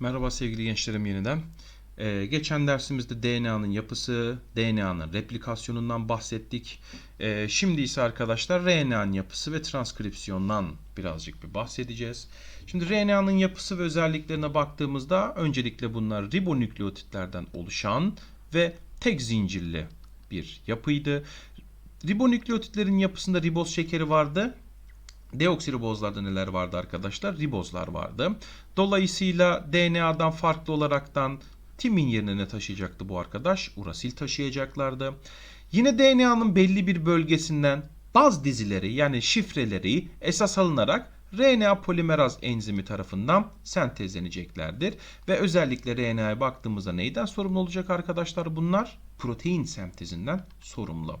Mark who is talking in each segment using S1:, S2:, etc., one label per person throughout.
S1: Merhaba sevgili gençlerim yeniden. Ee, geçen dersimizde DNA'nın yapısı, DNA'nın replikasyonundan bahsettik. Ee, şimdi ise arkadaşlar RNA'nın yapısı ve transkripsiyondan birazcık bir bahsedeceğiz. Şimdi RNA'nın yapısı ve özelliklerine baktığımızda öncelikle bunlar ribonükleotitlerden oluşan ve tek zincirli bir yapıydı. Ribonükleotitlerin yapısında riboz şekeri vardı. Deoksiribozlarda neler vardı arkadaşlar? Ribozlar vardı. Dolayısıyla DNA'dan farklı olaraktan timin yerine ne taşıyacaktı bu arkadaş? Urasil taşıyacaklardı. Yine DNA'nın belli bir bölgesinden baz dizileri yani şifreleri esas alınarak RNA polimeraz enzimi tarafından sentezleneceklerdir. Ve özellikle RNA'ya baktığımızda neyden sorumlu olacak arkadaşlar bunlar? Protein sentezinden sorumlu.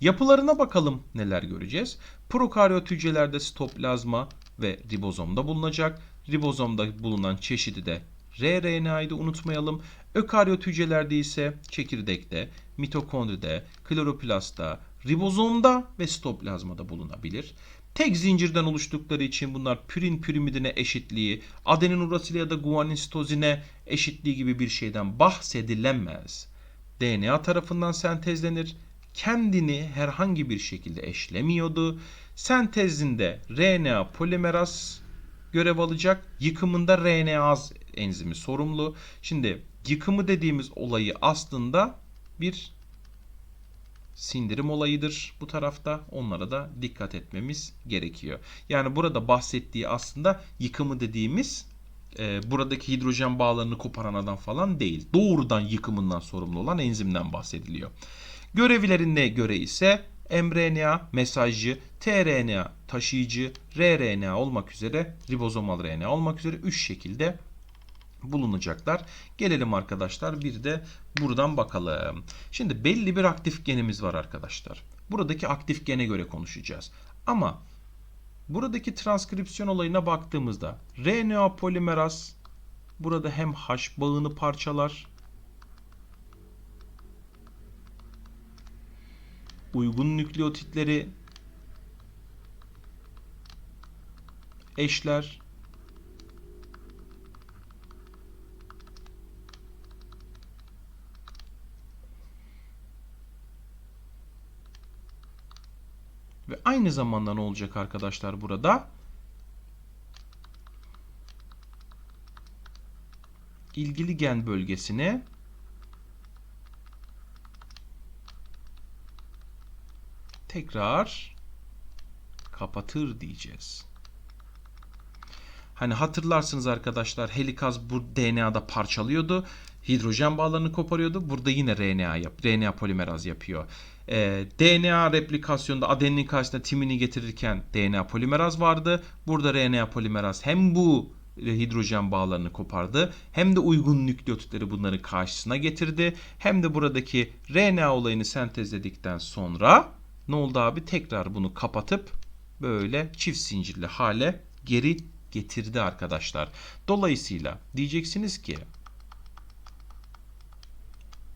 S1: Yapılarına bakalım neler göreceğiz. Prokaryot hücrelerde sitoplazma ve ribozomda bulunacak. Ribozomda bulunan çeşidi de rRNA'yı da unutmayalım. Ökaryot hücrelerde ise çekirdekte, mitokondride, kloroplastta, ribozomda ve sitoplazmada bulunabilir. Tek zincirden oluştukları için bunlar pürin pürimidine eşitliği, adenin urasili ya da guanin sitozine eşitliği gibi bir şeyden bahsedilemez. DNA tarafından sentezlenir kendini herhangi bir şekilde eşlemiyordu. Sentezinde RNA polimeraz görev alacak. Yıkımında RNAz enzimi sorumlu. Şimdi yıkımı dediğimiz olayı aslında bir sindirim olayıdır bu tarafta. Onlara da dikkat etmemiz gerekiyor. Yani burada bahsettiği aslında yıkımı dediğimiz e, buradaki hidrojen bağlarını koparan adam falan değil. Doğrudan yıkımından sorumlu olan enzimden bahsediliyor. Görevlerine göre ise mRNA mesajcı, tRNA taşıyıcı, rRNA olmak üzere ribozomal RNA olmak üzere 3 şekilde bulunacaklar. Gelelim arkadaşlar bir de buradan bakalım. Şimdi belli bir aktif genimiz var arkadaşlar. Buradaki aktif gene göre konuşacağız. Ama buradaki transkripsiyon olayına baktığımızda RNA polimeraz burada hem H bağını parçalar uygun nükleotitleri eşler ve aynı zamanda ne olacak arkadaşlar burada? ilgili gen bölgesine tekrar kapatır diyeceğiz. Hani hatırlarsınız arkadaşlar helikaz bu DNA'da parçalıyordu. Hidrojen bağlarını koparıyordu. Burada yine RNA yap, RNA polimeraz yapıyor. Ee, DNA replikasyonda adeninin karşısına timini getirirken DNA polimeraz vardı. Burada RNA polimeraz hem bu hidrojen bağlarını kopardı. Hem de uygun nükleotitleri bunların karşısına getirdi. Hem de buradaki RNA olayını sentezledikten sonra ne oldu abi? Tekrar bunu kapatıp böyle çift zincirli hale geri getirdi arkadaşlar. Dolayısıyla diyeceksiniz ki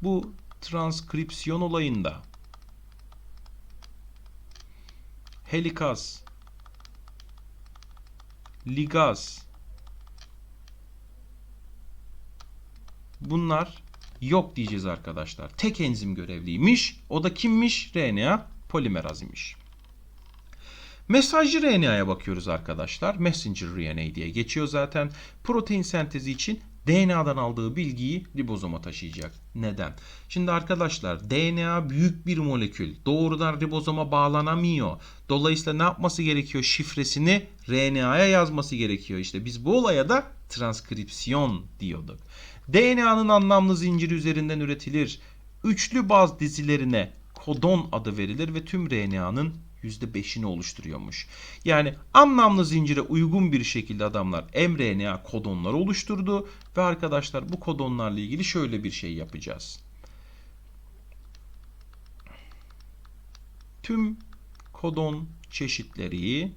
S1: bu transkripsiyon olayında helikaz, ligaz bunlar yok diyeceğiz arkadaşlar. Tek enzim görevliymiş. O da kimmiş? RNA polimeraz imiş. Mesajcı RNA'ya bakıyoruz arkadaşlar. Messenger RNA diye geçiyor zaten. Protein sentezi için DNA'dan aldığı bilgiyi ribozoma taşıyacak. Neden? Şimdi arkadaşlar DNA büyük bir molekül. Doğrudan ribozoma bağlanamıyor. Dolayısıyla ne yapması gerekiyor? Şifresini RNA'ya yazması gerekiyor. İşte biz bu olaya da transkripsiyon diyorduk. DNA'nın anlamlı zinciri üzerinden üretilir. Üçlü baz dizilerine kodon adı verilir ve tüm RNA'nın %5'ini oluşturuyormuş. Yani anlamlı zincire uygun bir şekilde adamlar mRNA kodonları oluşturdu ve arkadaşlar bu kodonlarla ilgili şöyle bir şey yapacağız. Tüm kodon çeşitleri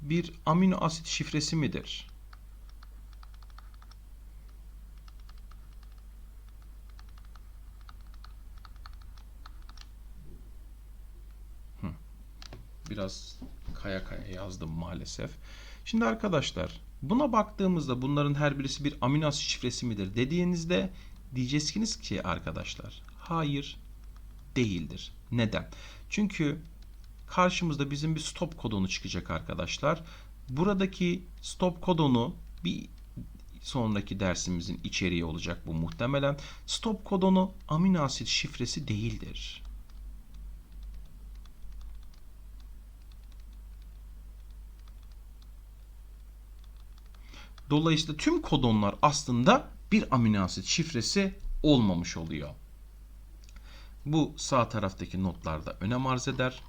S1: bir amino asit şifresi midir? Biraz kaya kaya yazdım maalesef. Şimdi arkadaşlar buna baktığımızda bunların her birisi bir amino asit şifresi midir dediğinizde diyeceksiniz ki arkadaşlar hayır değildir. Neden? Çünkü karşımızda bizim bir stop kodonu çıkacak arkadaşlar. Buradaki stop kodonu bir sonraki dersimizin içeriği olacak bu muhtemelen. Stop kodonu amino asit şifresi değildir. Dolayısıyla tüm kodonlar aslında bir amino asit şifresi olmamış oluyor. Bu sağ taraftaki notlarda önem arz eder.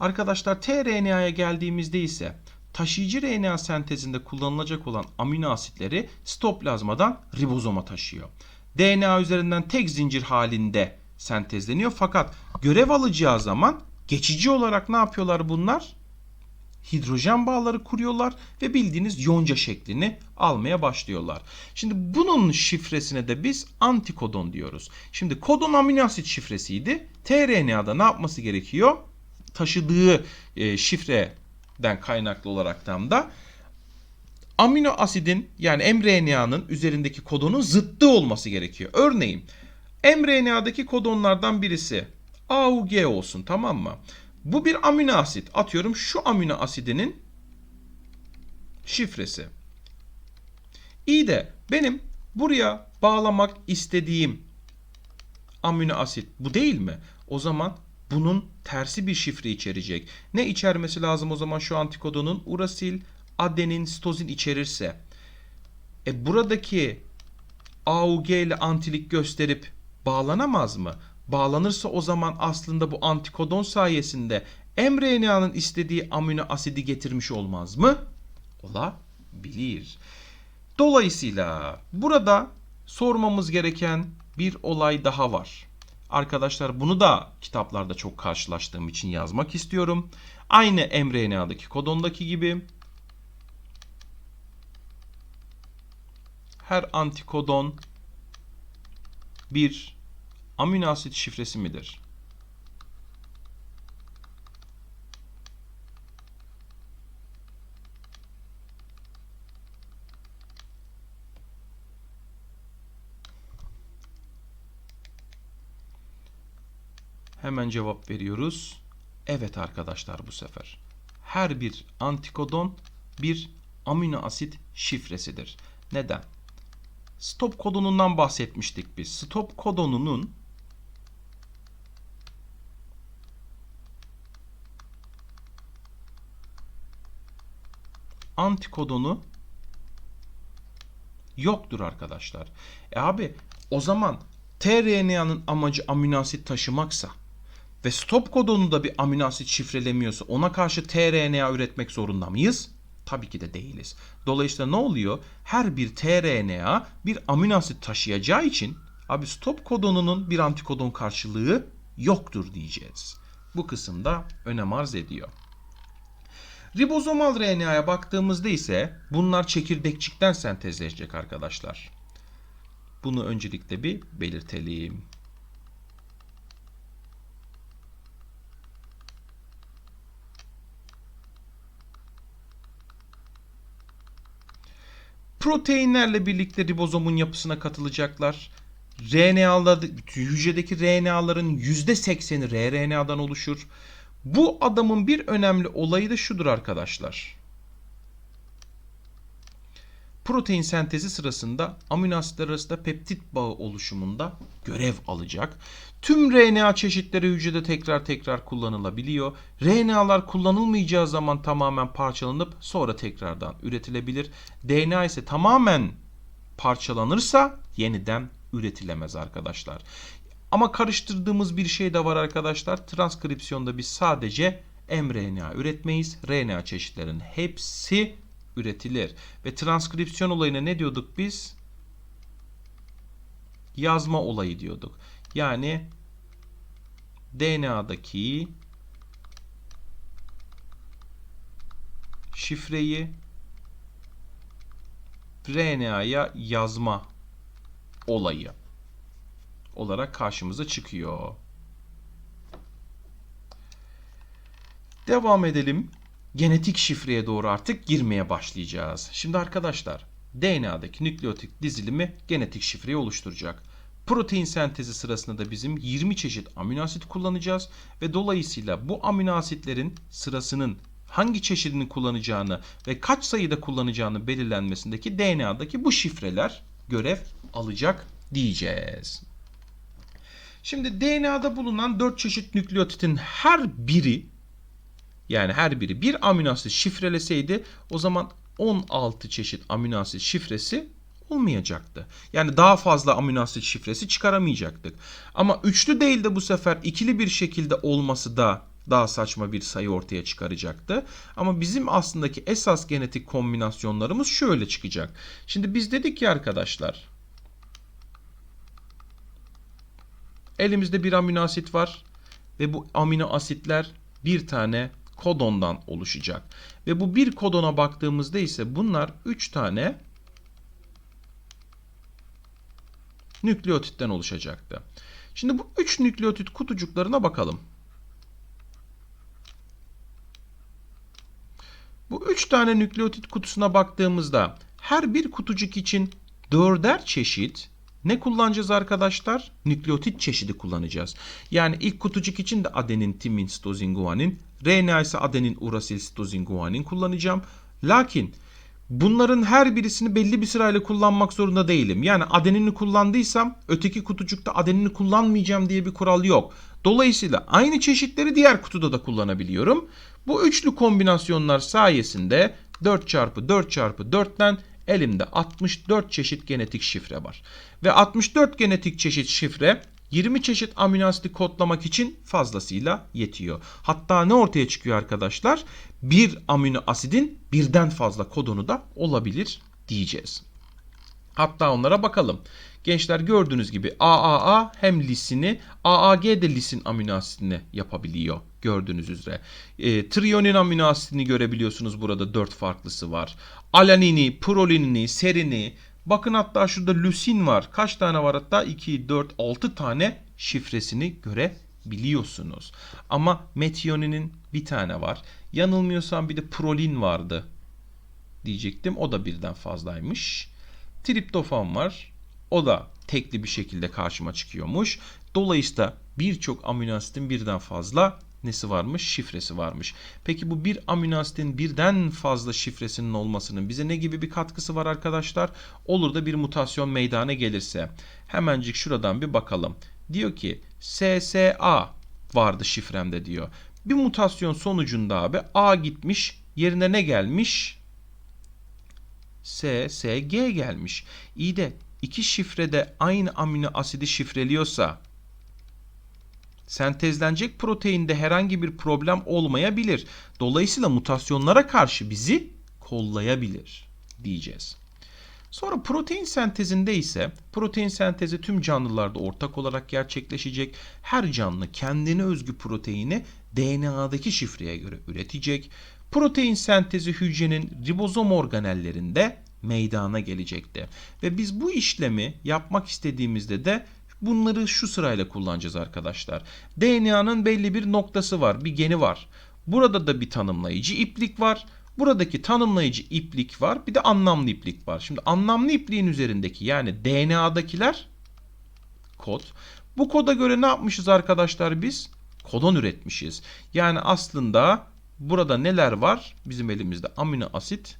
S1: Arkadaşlar tRNA'ya geldiğimizde ise taşıyıcı RNA sentezinde kullanılacak olan amino asitleri sitoplazmadan ribozoma taşıyor. DNA üzerinden tek zincir halinde sentezleniyor fakat görev alacağı zaman geçici olarak ne yapıyorlar bunlar? Hidrojen bağları kuruyorlar ve bildiğiniz yonca şeklini almaya başlıyorlar. Şimdi bunun şifresine de biz antikodon diyoruz. Şimdi kodon amino asit şifresiydi. tRNA'da ne yapması gerekiyor? Taşıdığı e, şifreden kaynaklı olarak da amino asidin yani mRNA'nın üzerindeki kodonun zıttı olması gerekiyor. Örneğin mRNA'daki kodonlardan birisi AUG olsun tamam mı? Bu bir amino asit. Atıyorum şu amino asidinin şifresi. İyi de benim buraya bağlamak istediğim amino asit bu değil mi? O zaman bunun tersi bir şifre içerecek. Ne içermesi lazım o zaman şu antikodonun? Urasil, adenin, sitozin içerirse. E buradaki AUG ile antilik gösterip bağlanamaz mı? Bağlanırsa o zaman aslında bu antikodon sayesinde mRNA'nın istediği amino asidi getirmiş olmaz mı? Olabilir. Dolayısıyla burada sormamız gereken bir olay daha var. Arkadaşlar bunu da kitaplarda çok karşılaştığım için yazmak istiyorum. Aynı mRNA'daki kodondaki gibi her antikodon bir amino asit şifresi midir? Hemen cevap veriyoruz. Evet arkadaşlar bu sefer. Her bir antikodon bir amino asit şifresidir. Neden? Stop kodonundan bahsetmiştik biz. Stop kodonunun antikodonu yoktur arkadaşlar. E abi o zaman tRNA'nın amacı amino asit taşımaksa ve stop kodonu da bir amino asit şifrelemiyorsa ona karşı tRNA üretmek zorunda mıyız? Tabii ki de değiliz. Dolayısıyla ne oluyor? Her bir tRNA bir amino asit taşıyacağı için abi stop kodonunun bir antikodon karşılığı yoktur diyeceğiz. Bu kısımda önem arz ediyor. Ribozomal RNA'ya baktığımızda ise bunlar çekirdekçikten sentezleşecek arkadaşlar. Bunu öncelikle bir belirtelim. Proteinlerle birlikte ribozomun yapısına katılacaklar. RNA'lar, hücredeki RNA'ların %80'i rRNA'dan oluşur. Bu adamın bir önemli olayı da şudur arkadaşlar. Protein sentezi sırasında amino asitler arasında peptit bağı oluşumunda görev alacak. Tüm RNA çeşitleri hücrede tekrar tekrar kullanılabiliyor. RNA'lar kullanılmayacağı zaman tamamen parçalanıp sonra tekrardan üretilebilir. DNA ise tamamen parçalanırsa yeniden üretilemez arkadaşlar. Ama karıştırdığımız bir şey de var arkadaşlar. Transkripsiyonda biz sadece mRNA üretmeyiz. RNA çeşitlerinin hepsi üretilir. Ve transkripsiyon olayına ne diyorduk biz? Yazma olayı diyorduk. Yani DNA'daki şifreyi RNA'ya yazma olayı olarak karşımıza çıkıyor. Devam edelim. Genetik şifreye doğru artık girmeye başlayacağız. Şimdi arkadaşlar DNA'daki nükleotit dizilimi genetik şifreyi oluşturacak. Protein sentezi sırasında da bizim 20 çeşit amino asit kullanacağız ve dolayısıyla bu amino asitlerin sırasının hangi çeşidini kullanacağını ve kaç sayıda kullanacağını belirlenmesindeki DNA'daki bu şifreler görev alacak diyeceğiz. Şimdi DNA'da bulunan 4 çeşit nükleotitin her biri yani her biri bir amino asit şifreleseydi o zaman 16 çeşit amino asit şifresi olmayacaktı. Yani daha fazla amino asit şifresi çıkaramayacaktık. Ama üçlü değil de bu sefer ikili bir şekilde olması da daha saçma bir sayı ortaya çıkaracaktı. Ama bizim aslındaki esas genetik kombinasyonlarımız şöyle çıkacak. Şimdi biz dedik ki arkadaşlar elimizde bir amino asit var ve bu amino asitler bir tane kodondan oluşacak. Ve bu bir kodona baktığımızda ise bunlar 3 tane nükleotitten oluşacaktı. Şimdi bu 3 nükleotit kutucuklarına bakalım. Bu 3 tane nükleotit kutusuna baktığımızda her bir kutucuk için dörder çeşit ne kullanacağız arkadaşlar? Nükleotit çeşidi kullanacağız. Yani ilk kutucuk için de adenin, timin, sitozin, guanin. RNA ise adenin, urasil, sitozin, guanin kullanacağım. Lakin bunların her birisini belli bir sırayla kullanmak zorunda değilim. Yani adenini kullandıysam öteki kutucukta adenini kullanmayacağım diye bir kural yok. Dolayısıyla aynı çeşitleri diğer kutuda da kullanabiliyorum. Bu üçlü kombinasyonlar sayesinde 4 çarpı 4 çarpı 4'ten elimde 64 çeşit genetik şifre var. Ve 64 genetik çeşit şifre 20 çeşit amino asidi kodlamak için fazlasıyla yetiyor. Hatta ne ortaya çıkıyor arkadaşlar? Bir amino asidin birden fazla kodonu da olabilir diyeceğiz. Hatta onlara bakalım. Gençler gördüğünüz gibi AAA hem lisini, AAG de lisin amino asidini yapabiliyor gördüğünüz üzere. E, triyonin amino asidini görebiliyorsunuz burada 4 farklısı var. Alanini, prolinini, serini, bakın hatta şurada lüsin var. Kaç tane var hatta? 2, 4, 6 tane şifresini görebiliyorsunuz. Ama metioninin bir tane var. Yanılmıyorsam bir de prolin vardı diyecektim. O da birden fazlaymış. Triptofan var. O da tekli bir şekilde karşıma çıkıyormuş. Dolayısıyla birçok amino asitin birden fazla nesi varmış? Şifresi varmış. Peki bu bir amino asitin birden fazla şifresinin olmasının bize ne gibi bir katkısı var arkadaşlar? Olur da bir mutasyon meydana gelirse. Hemencik şuradan bir bakalım. Diyor ki SSA vardı şifremde diyor. Bir mutasyon sonucunda abi A gitmiş yerine ne gelmiş? SSG gelmiş. İyi de iki şifrede aynı amino asidi şifreliyorsa sentezlenecek proteinde herhangi bir problem olmayabilir. Dolayısıyla mutasyonlara karşı bizi kollayabilir diyeceğiz. Sonra protein sentezinde ise protein sentezi tüm canlılarda ortak olarak gerçekleşecek. Her canlı kendine özgü proteini DNA'daki şifreye göre üretecek. Protein sentezi hücrenin ribozom organellerinde meydana gelecekti. Ve biz bu işlemi yapmak istediğimizde de bunları şu sırayla kullanacağız arkadaşlar. DNA'nın belli bir noktası var, bir geni var. Burada da bir tanımlayıcı iplik var. Buradaki tanımlayıcı iplik var. Bir de anlamlı iplik var. Şimdi anlamlı ipliğin üzerindeki yani DNA'dakiler kod. Bu koda göre ne yapmışız arkadaşlar biz? Kodon üretmişiz. Yani aslında burada neler var? Bizim elimizde amino asit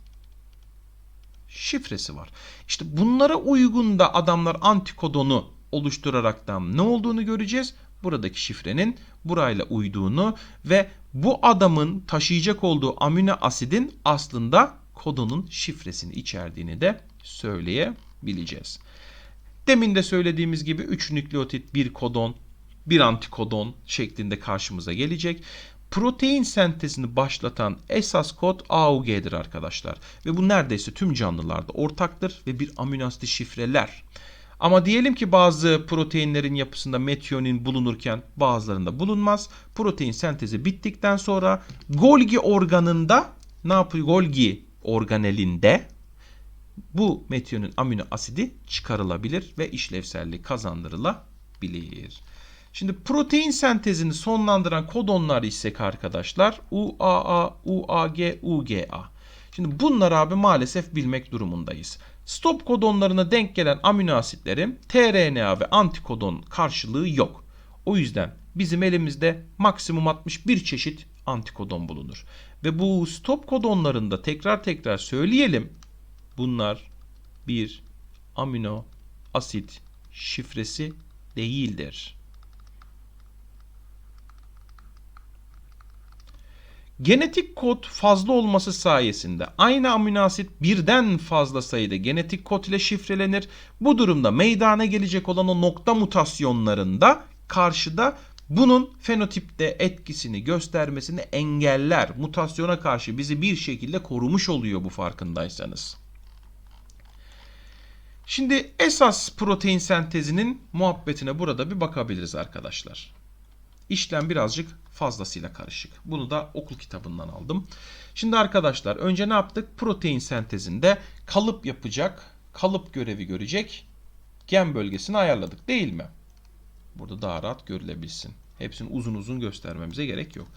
S1: şifresi var. İşte bunlara uygun da adamlar antikodonu oluşturaraktan ne olduğunu göreceğiz. Buradaki şifrenin burayla uyduğunu ve bu adamın taşıyacak olduğu amino asidin aslında kodonun şifresini içerdiğini de söyleyebileceğiz. Demin de söylediğimiz gibi 3 nükleotit, bir kodon, bir antikodon şeklinde karşımıza gelecek. Protein sentezini başlatan esas kod AUG'dir arkadaşlar. Ve bu neredeyse tüm canlılarda ortaktır ve bir amino asit şifreler. Ama diyelim ki bazı proteinlerin yapısında metionin bulunurken bazılarında bulunmaz. Protein sentezi bittikten sonra Golgi organında ne yapıyor? Golgi organelinde bu metionin amino asidi çıkarılabilir ve işlevsellik kazandırılabilir. Şimdi protein sentezini sonlandıran kodonlar isek arkadaşlar UAA, UAG, UGA. Şimdi bunları abi maalesef bilmek durumundayız. Stop kodonlarına denk gelen amino asitlerin tRNA ve antikodon karşılığı yok. O yüzden bizim elimizde maksimum 61 çeşit antikodon bulunur. Ve bu stop kodonlarında tekrar tekrar söyleyelim. Bunlar bir amino asit şifresi değildir. Genetik kod fazla olması sayesinde aynı amino asit birden fazla sayıda genetik kod ile şifrelenir. Bu durumda meydana gelecek olan o nokta mutasyonlarında karşıda bunun fenotipte etkisini göstermesini engeller. Mutasyona karşı bizi bir şekilde korumuş oluyor bu farkındaysanız. Şimdi esas protein sentezinin muhabbetine burada bir bakabiliriz arkadaşlar. İşlem birazcık fazlasıyla karışık. Bunu da okul kitabından aldım. Şimdi arkadaşlar önce ne yaptık? Protein sentezinde kalıp yapacak, kalıp görevi görecek gen bölgesini ayarladık değil mi? Burada daha rahat görülebilsin. Hepsini uzun uzun göstermemize gerek yok.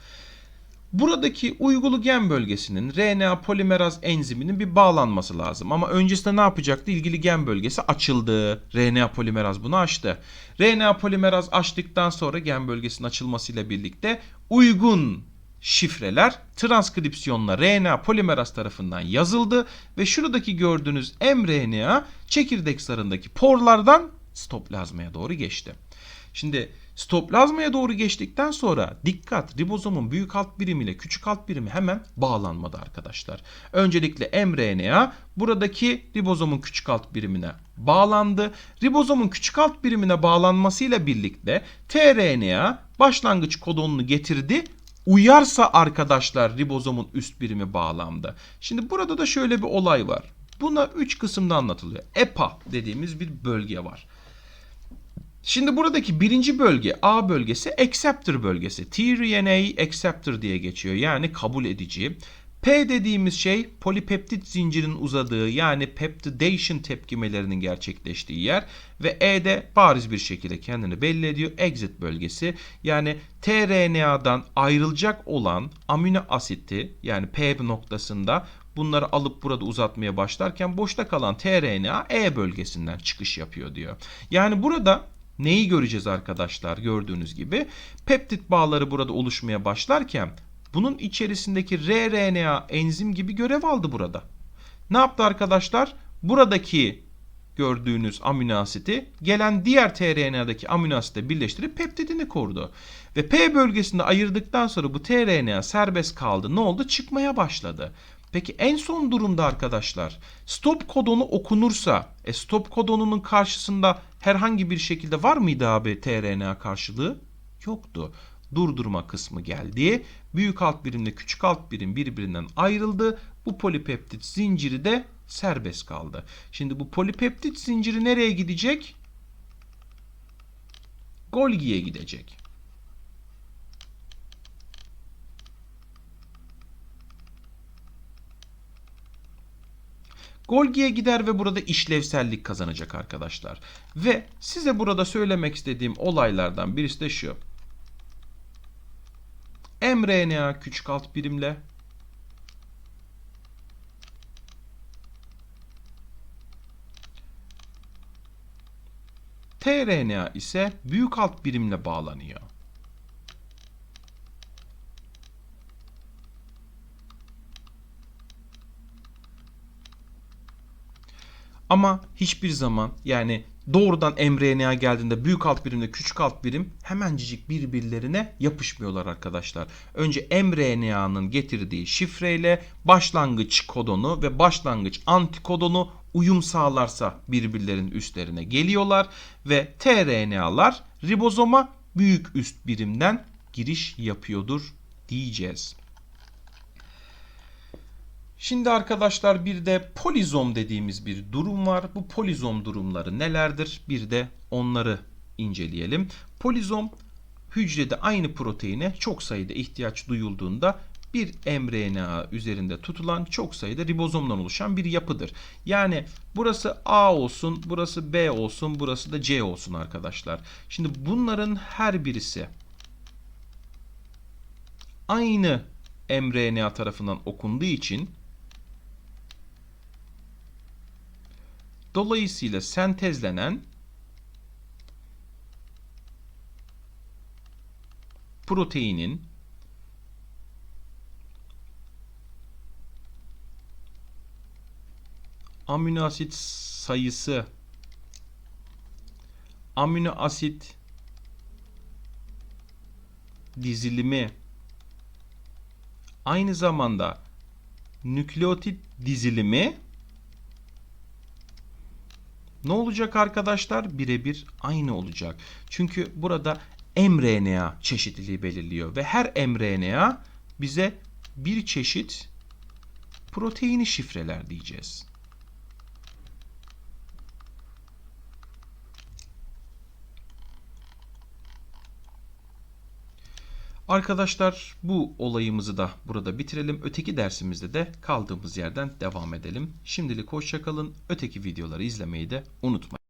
S1: Buradaki uygulu gen bölgesinin RNA polimeraz enziminin bir bağlanması lazım. Ama öncesinde ne yapacaktı? İlgili gen bölgesi açıldı. RNA polimeraz bunu açtı. RNA polimeraz açtıktan sonra gen bölgesinin açılmasıyla birlikte uygun şifreler transkripsiyonla RNA polimeraz tarafından yazıldı ve şuradaki gördüğünüz mRNA çekirdek zarındaki porlardan stoplazmaya doğru geçti. Şimdi stoplazmaya doğru geçtikten sonra dikkat ribozomun büyük alt birimi ile küçük alt birimi hemen bağlanmadı arkadaşlar. Öncelikle mRNA buradaki ribozomun küçük alt birimine bağlandı. Ribozomun küçük alt birimine bağlanmasıyla birlikte tRNA başlangıç kodonunu getirdi. Uyarsa arkadaşlar ribozomun üst birimi bağlandı. Şimdi burada da şöyle bir olay var. Buna 3 kısımda anlatılıyor. EPA dediğimiz bir bölge var. Şimdi buradaki birinci bölge A bölgesi acceptor bölgesi. tRNA acceptor diye geçiyor. Yani kabul edici. P dediğimiz şey polipeptit zincirinin uzadığı yani peptidation tepkimelerinin gerçekleştiği yer ve E de bariz bir şekilde kendini belli ediyor. Exit bölgesi yani tRNA'dan ayrılacak olan amino asiti yani P noktasında bunları alıp burada uzatmaya başlarken boşta kalan tRNA E bölgesinden çıkış yapıyor diyor. Yani burada Neyi göreceğiz arkadaşlar gördüğünüz gibi? Peptit bağları burada oluşmaya başlarken bunun içerisindeki rRNA enzim gibi görev aldı burada. Ne yaptı arkadaşlar? Buradaki gördüğünüz amino asiti gelen diğer tRNA'daki amino asite birleştirip peptidini korudu. Ve P bölgesinde ayırdıktan sonra bu tRNA serbest kaldı. Ne oldu? Çıkmaya başladı. Peki en son durumda arkadaşlar stop kodonu okunursa e, stop kodonunun karşısında herhangi bir şekilde var mıydı abi tRNA karşılığı? Yoktu. Durdurma kısmı geldi. Büyük alt birimle küçük alt birim birbirinden ayrıldı. Bu polipeptit zinciri de serbest kaldı. Şimdi bu polipeptit zinciri nereye gidecek? Golgi'ye gidecek. Golgi'ye gider ve burada işlevsellik kazanacak arkadaşlar. Ve size burada söylemek istediğim olaylardan birisi de şu. mRNA küçük alt birimle tRNA ise büyük alt birimle bağlanıyor. Ama hiçbir zaman yani doğrudan mRNA geldiğinde büyük alt birimle küçük alt birim hemencik birbirlerine yapışmıyorlar arkadaşlar. Önce mRNA'nın getirdiği şifreyle başlangıç kodonu ve başlangıç antikodonu uyum sağlarsa birbirlerinin üstlerine geliyorlar ve tRNA'lar ribozoma büyük üst birimden giriş yapıyordur diyeceğiz. Şimdi arkadaşlar bir de polizom dediğimiz bir durum var. Bu polizom durumları nelerdir? Bir de onları inceleyelim. Polizom hücrede aynı proteine çok sayıda ihtiyaç duyulduğunda bir mRNA üzerinde tutulan çok sayıda ribozomdan oluşan bir yapıdır. Yani burası A olsun, burası B olsun, burası da C olsun arkadaşlar. Şimdi bunların her birisi aynı mRNA tarafından okunduğu için dolayısıyla sentezlenen proteinin amino asit sayısı amino asit dizilimi aynı zamanda nükleotit dizilimi ne olacak arkadaşlar? Birebir aynı olacak. Çünkü burada mRNA çeşitliliği belirliyor ve her mRNA bize bir çeşit proteini şifreler diyeceğiz. Arkadaşlar bu olayımızı da burada bitirelim. Öteki dersimizde de kaldığımız yerden devam edelim. Şimdilik hoşçakalın. Öteki videoları izlemeyi de unutmayın.